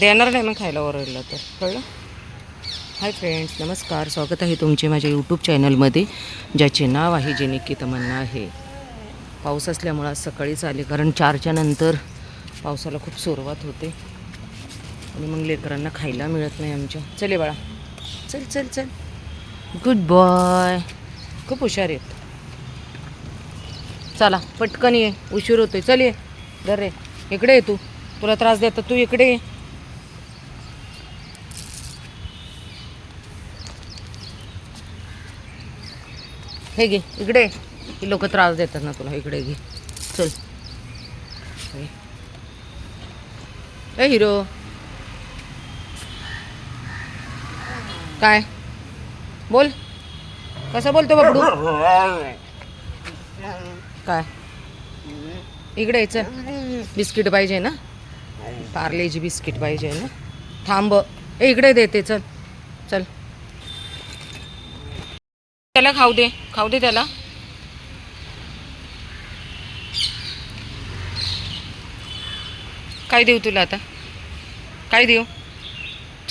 देणार नाही मग खायला ओरडलं तर. कळलं? हाय फ्रेंड्स नमस्कार. स्वागत आहे तुमचे माझ्या यूट्यूब चॅनलमध्ये ज्याचे नाव आहे जेनिकी तमन्ना आहे. पाऊस असल्यामुळं आज सकाळीच आले कारण चारच्या नंतर पावसाला खूप सुरुवात होते. आणि मग लेकरांना खायला मिळत नाही आमच्या. चले बाळा. चल चल चल. गुड बॉय खूप हुशार आहेत. चला पटकन ये. उशीर होतोय. चल ये. दर रे. इकडे ये तू. तुला त्रास देतात तू इकडे ये. हे घे इकडे. ही लोक त्रास देतात ना तुला. इकडे घे. चल. ए हिरो. काय? बोल. कसं बोलतो बबडू? काय? इकडे चल. बिस्किट पाहिजे ना? पार्लेची बिस्किट पाहिजे ना? थांब. ए इकडे देते चल. चल. त्याला खाऊ दे. खाऊ दे त्याला. काय देऊ तुला आता? काय देऊ?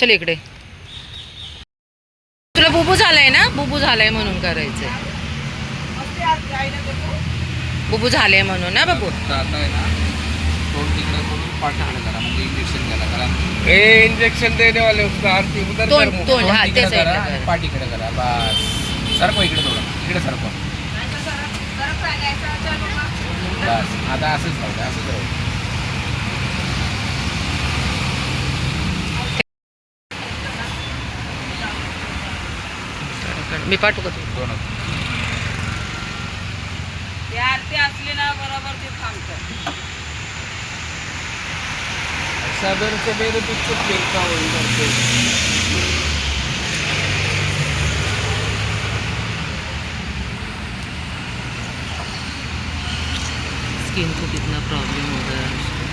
चल इकडे. तुला बुबू झालाय ना? बुबू झालाय म्हणून करायचंय. बुबू झाले म्हणून ना बाबू? इंजेक्शन घ्यायला करा ए इंजेक्शन देने वाले हा. पाठीकडे करा बस. सरको इकडे थोडं. इकडे सरको बस. आता असंच राहू असंच राहू. मी पाठवू का तू दोनच सदर से मेरे पीछे खेलता हूँ इधर से स्किन को कितना प्रॉब्लम हो गया है उसको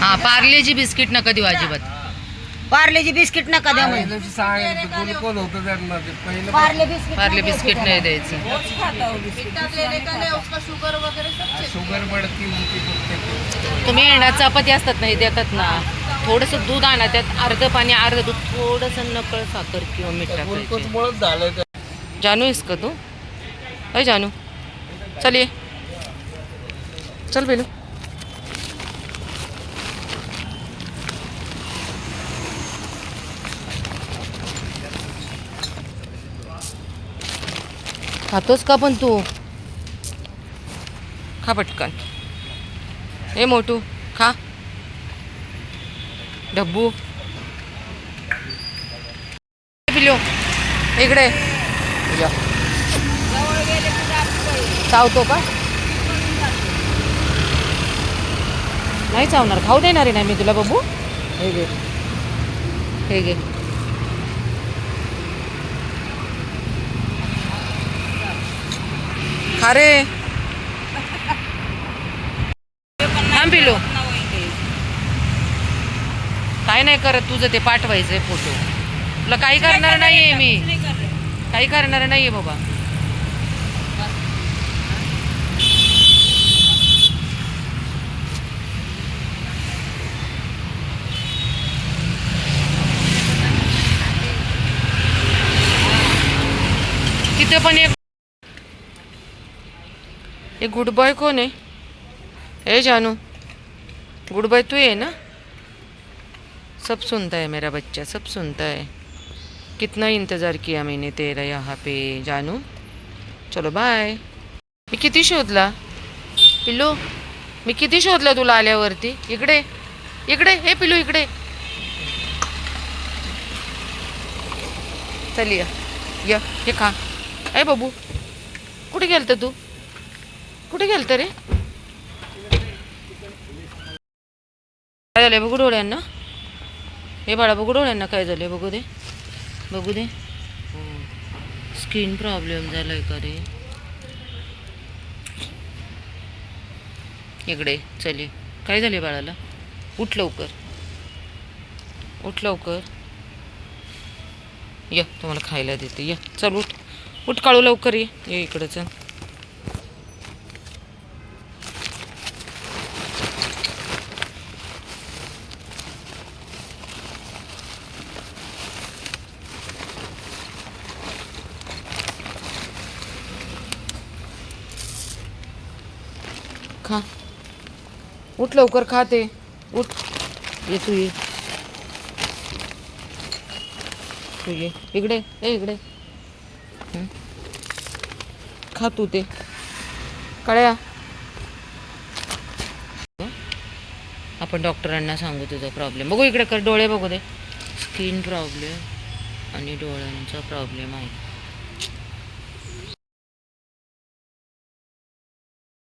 हा पार्लेजी बिस्किट नका देऊ अजिबात. पार्लेजी बिस्किट नका द्या म्हणे. पहिलं सांगितलं कोण होतं त्यांना ते पहिलं पार्ले बिस्किट पार्ले बिस्किट नाही द्यायचं. शुगर बढ़ती उनकी कुत्ते तुम्ही येणार चपाती असतात ना हे देतात ना. थोडंसं दूध आणा त्यात अर्ध पाणी अर्ध दूध थोडंसं नकळ साखर किंवा मीठ टाकायचे. झालं जानू आहेस का तू? अय जानू चल ये. चल बेलू. खातोस का पण तू? खा पटकन. ए मोटू खा. डब्बू. पिलो इकडे. या. चावतो का? नाही चावणार. खाऊ देणार आहे ना मी तुला बबू? हे घे. हे घे. खा रे. थांब पिलो काय नाही करत तुझं ते पाठवायचंय फोटो तुला काही करणार नाहीये मी. काही करणार नाहीये बाबा. तिथे पण एक गुड बॉय कोण आहे? ए जानू. गुड बॉय तू है ना. सब सुनता है मेरा बच्चा सब सुनता है। कितना इंतज़ार किया मैंने तेरा यहाँ पे जानू? चलो बाय मी किती शोधला? पिल्लू मी किती शोधला तुला आल्यावरती? इकडे इकडे हे पिल्लू इकडे. चल या या हे खा. ए बाबू कुठे गेलतं तू? कुठे गेलतं रे? काय झालं बघू डोळ्यांना? हे बाळा बघू डोळ्यांना काय झालं बघू दे. बघू दे. स्किन प्रॉब्लेम झालाय का रे? इकडे चले. काय झाले बाळाला? उठ लवकर. उठ लवकर. या तुम्हाला खायला देते. या चल उठ. उठ काळू लवकर ये. ये इकडं चल. खा. उठ लवकर खा ते उठ. ये तू ये. तू ये. इकडे ए इकडे. खा तू ते. कळ्या? आपण डॉक्टरांना सांगू तुझा प्रॉब्लेम. बघू इकडे कर डोळे बघू दे. स्किन प्रॉब्लेम आणि डोळ्यांचा प्रॉब्लेम आहे.